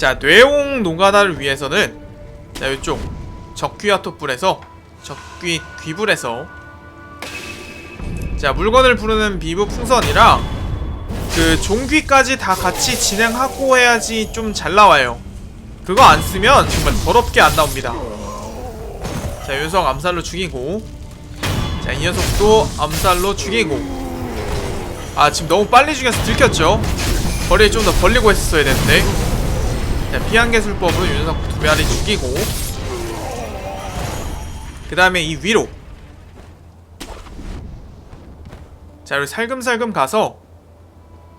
자 뇌용 노가다를 위해서는 자 이쪽 적귀와토불에서 적귀 귀불에서 자 물건을 부르는 비브 풍선이랑 그 종귀까지 다 같이 진행하고 해야지 좀 잘 나와요. 그거 안 쓰면 정말 더럽게 안 나옵니다. 자이 녀석 암살로 죽이고 자 이 녀석도 암살로 죽이고 아 지금 너무 빨리 죽여서 들켰죠? 거리를 좀더 벌리고 했었어야 되는데 자 피한개술법으로 이 녀석 두 마리 죽이고 그 다음에 이 위로. 자 여기 살금살금 가서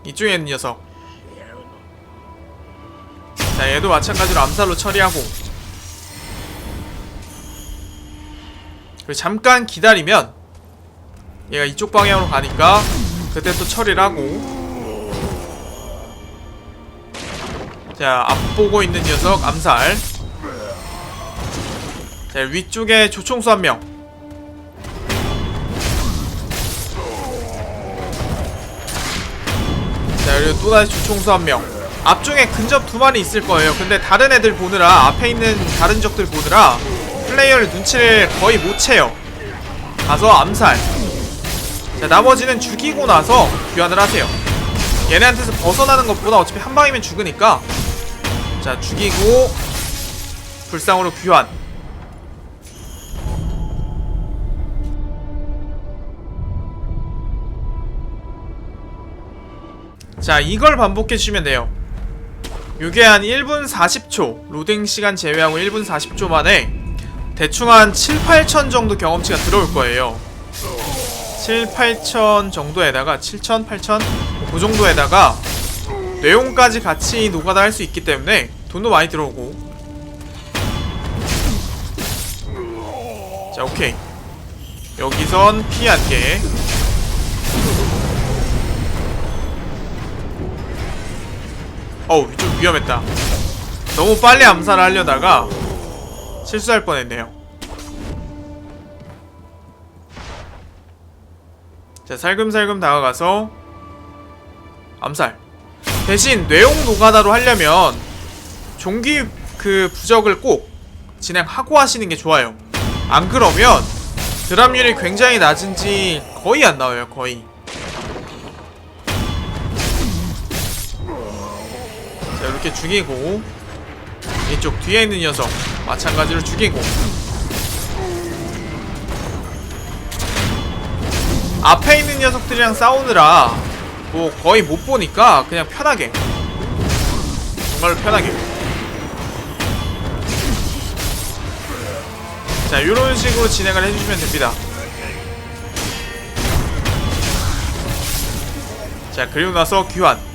이쪽에 있는 녀석. 자 얘도 마찬가지로 암살로 처리하고. 그리고 잠깐 기다리면 얘가 이쪽 방향으로 가니까 그때 또 처리를 하고 자 앞보고 있는 녀석 암살. 자 위쪽에 조총수 한 명. 자 그리고 또다시 조총수 한 명. 앞쪽에 근접 두 마리 있을 거예요. 근데 다른 애들 보느라 앞에 있는 다른 적들 보느라 플레이어를 눈치를 거의 못 채요. 가서 암살. 자 나머지는 죽이고 나서 교환을 하세요. 얘네한테서 벗어나는 것보다 어차피 한 방이면 죽으니까 자 죽이고 불상으로 귀환. 자 이걸 반복해 주시면 돼요. 요게 한 1분 40초 로딩 시간 제외하고 1분 40초 만에 대충 한 7, 8천 정도 경험치가 들어올 거예요. 7, 8천 정도에다가 7천, 8천 그 정도에다가 내용까지 같이 노가다 할 수 있기 때문에 돈도 많이 들어오고. 자 오케이. 여기선 피한개 어우 좀 위험했다. 너무 빨리 암살을 하려다가 실수할 뻔했네요. 자 살금살금 다가가서 암살 대신 뇌용 노가다로 하려면 종기 그 부적을 꼭 진행하고 하시는 게 좋아요. 안 그러면 드랍률이 굉장히 낮은지 거의 안 나와요 거의. 자 이렇게 죽이고 이쪽 뒤에 있는 녀석 마찬가지로 죽이고. 앞에 있는 녀석들이랑 싸우느라 뭐 거의 못 보니까 그냥 편하게. 정말로 편하게. 자 이런 식으로 진행을 해주시면 됩니다. 자 그리고 나서 귀환